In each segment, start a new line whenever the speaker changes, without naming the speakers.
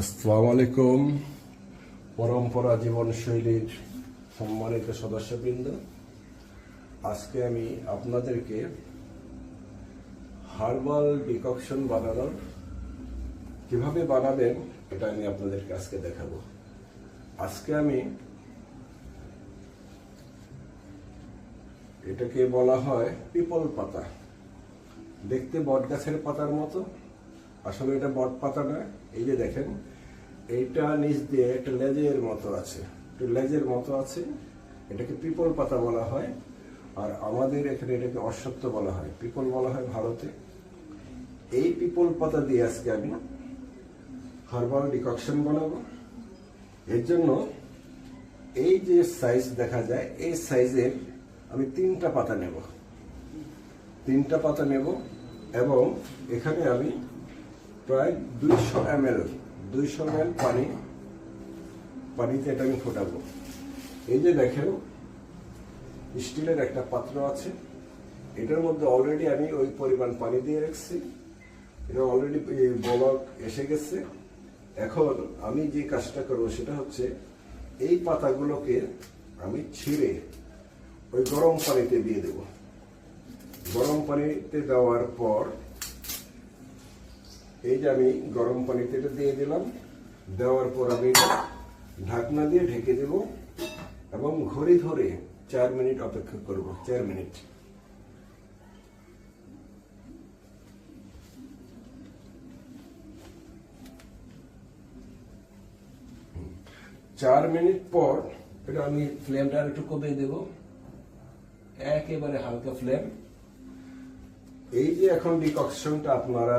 আসসালামু আলাইকুম। পরম্পরা জীবনশৈলীর সম্মানিত সদস্যবৃন্দ, আজকে আমি আপনাদেরকে হার্বাল ডিককশন বানানোর কীভাবে বানাবেন এটা আমি আপনাদেরকে আজকে দেখাবো। আজকে আমি এটাকে বলা হয় পিপল পাতা। দেখতে বট গাছের পাতার মতো। আসলে এটা বট পাতা না এই যে দেখেন, এইটা নিচ দিয়ে একটা লেজের মতো আছে। একটু লেজের মতো আছে, এটাকে পিপল পাতা বলা হয়, আর আমাদের এখানে এটাকে অশ্বত্থ বলা হয়। পিপল বলা হয় ভারতে। এই পিপল পাতা দিয়ে আজকে আমি হার্বাল ডিককশন বানাবো। এর জন্য এই যে সাইজ দেখা যায়, এই সাইজের আমি তিনটা পাতা নেব। তিনটা পাতা নেব, এবং এখানে আমি প্রায় দুইশো এম এল দুইশো এম এল পানি, পানিতে এটা আমি ফোটাবো। এই যে দেখেন, স্টিলের একটা পাত্র আছে। এটার মধ্যে অলরেডি আমি ওই পরিমাণ পানি দিয়ে রাখছি। এটা অলরেডি বলক এসে গেছে। এখন আমি যে কাজটা করব সেটা হচ্ছে, এই পাতাগুলোকে আমি ছিঁড়ে ওই গরম পানিতে দিয়ে দেব। গরম পানিতে দেওয়ার পর এই যে আমি গরম পানিতে এটা দিয়ে দিলাম, দেওয়ার পর আমি ঢাকনা দিয়ে ঢেকে দেব এবং ঘড়ি ধরে চার মিনিট অপেক্ষা করব, চার মিনিট। চার মিনিট পর এটা আমি ফ্লেমটা একটু কমিয়ে দেব। একেবারে হালকা ফ্লেম। এই যে এখন ডিককশনটা আপনারা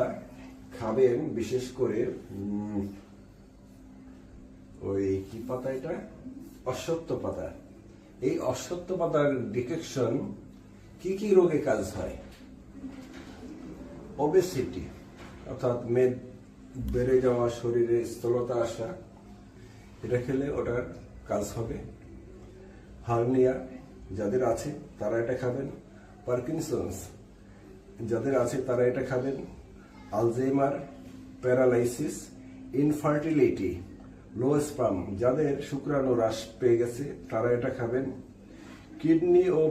খাবেন, বিশেষ করে ওই কি পাতা এটা? অশ্বত্থ পাতা। এই অশ্বত্থ পাতার ডিটেকশন কি কি রোগে কাজ হয়? ওবেসিটি অর্থাৎ মেদ বেড়ে যাওয়া, শরীরে স্থূলতা আসা, এটা খেলে ওটার কাজ হবে। হার্নিয়া, যাদের আছে তারা এটা খাবেন। পার্কিনসন্স, যাদের আছে তারা এটা খাবেন। Alzheimer paralysis infertility low sperm যাদের শুক্রাণু হ্রাস পেয়ে গেছে, তারা এটা খাবেন। কিডনি ও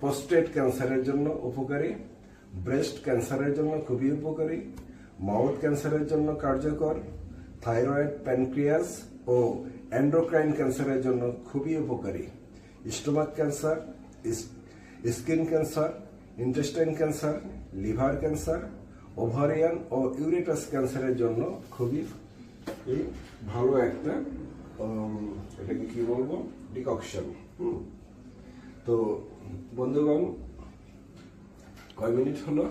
প্রোস্টেট ক্যান্সারের জন্য উপকারী। ব্রেস্ট ক্যান্সারের জন্য খুবই উপকারী। মাউথ ক্যান্সারের জন্য কার্যকর। থাইরয়েড প্যানক্রিয়াস ও অ্যান্ড্রোক্রাইন ক্যান্সারের জন্য খুবই উপকারী। Stomach cancer skin cancer intestine cancer liver cancer ovarian ও ইউরেটাস ক্যান্সারের জন্য খুবই ভালো একটা এটাকে কি বলব? ডিককশন তো বন্ধুগণ, কয় মিনিট হলো?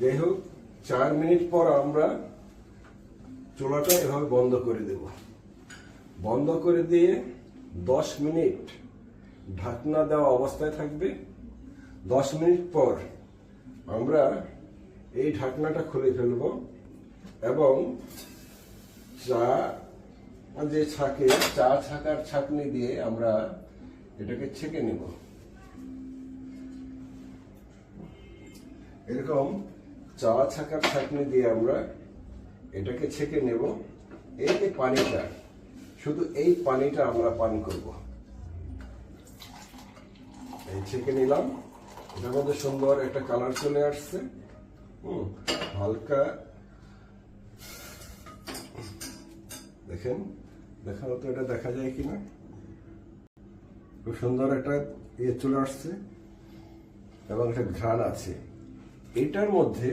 যাই হোক চার মিনিট পর আমরা চুলাটা এভাবে বন্ধ করে দেব। বন্ধ করে দিয়ে দশ মিনিট ঢাকনা দেওয়া অবস্থায় থাকবে। দশ মিনিট পর আমরা এই ঢাকনাটা খুলে ফেলব এবং চা, যে ছাকে, চা ছাকার ছাকনি দিয়ে আমরা এটাকে ছেঁকে নেব। এরকম চা ছাকার ছাকনি দিয়ে আমরা এটাকে ছেঁকে নেব। এই যে পানিটা, শুধু এই পানিটা আমরা পান করব। এই ছেঁকে নিলাম। এটার মধ্যে সুন্দর একটা কালার চলে আসছে। হুম, হালকা। দেখেন দেখা হতো এটা দেখা যায় কিনা? খুব সুন্দর একটা ইয়ে চলে আসছে এবং একটা ঘ্রাণ আছে। এটার মধ্যে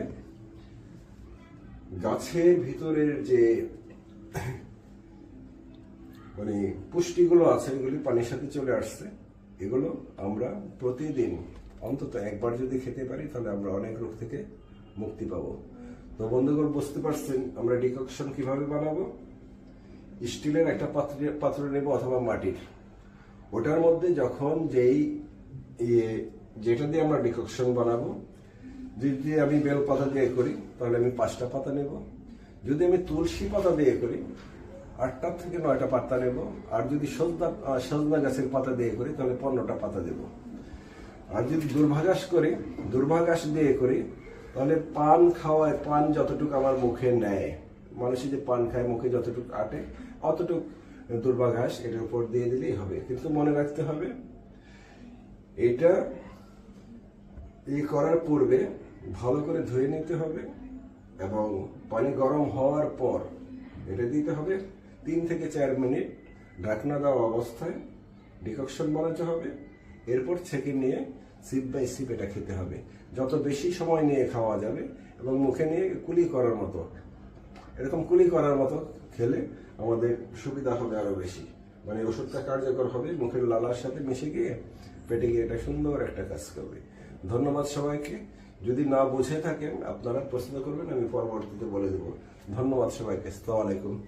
গাছের ভিতরের যে মানে পুষ্টিগুলো আছে, এগুলি পানির সাথে চলে আসছে। এগুলো আমরা প্রতিদিন, অন্তত একবার যদি খেতে পারি, তাহলে আমরা অনেক রোগ থেকে মুক্তি পাবো। তো বন্ধুগণ, বুঝতে পারছেন আমরা ডিককশন কীভাবে বানাবো? স্টিলের একটা পাত্র পাত্র নেব অথবা মাটির। ওটার মধ্যে যখন যেই ইয়ে যেটা দিয়ে আমরা ডিককশন বানাবো, যদি আমি বেল পাতা দিয়ে করি, তাহলে আমি পাঁচটা পাতা নেব। যদি আমি তুলসী পাতা দিয়ে করি আটটা থেকে নয়টা পাতা নেব। আর যদি সজনা সজনা গাছের পাতা দিয়ে করি, তাহলে পনেরোটা পাতা দেব। আর যদি দুর্ভাগাস করি দুর্ভাগাস দিয়ে করি, তাহলে পান খাওয়ায়, পান যতটুকু আমার মুখে নেয়। মানুষই যে পান খায়, মুখে যতটুকু আটে, অতটুক দুর্ভাগাস এটার উপর দিয়ে দিলেই হবে। কিন্তু মনে রাখতে হবে, এটা এই করার পূর্বে ভালো করে ধুয়ে নিতে হবে এবং পানি গরম হওয়ার পর এটা দিতে হবে। তিন থেকে চার মিনিট ঢাকনা দেওয়া অবস্থায় ডিককশন বানাতে হবে। এরপর ছেঁকে নিয়ে সিপ বাই সিপ এটা খেতে হবে। যত বেশি সময় নিয়ে খাওয়া যাবে এবং মুখে নিয়ে কুলি করার মতো, এরকম কুলি করার মতো খেলে আমাদের সুবিধা হবে আরও বেশি। মানে ওষুধটা কার্যকর হবে, মুখের লালার সাথে মিশে গিয়ে পেটে গিয়ে এটা সুন্দর একটা কাজ করবে। ধন্যবাদ সবাইকে। যদি না বুঝে থাকেন, আপনারা প্রশ্ন করবেন, আমি পরবর্তীতে বলে দেবো। ধন্যবাদ সবাইকে। আলাইকুম।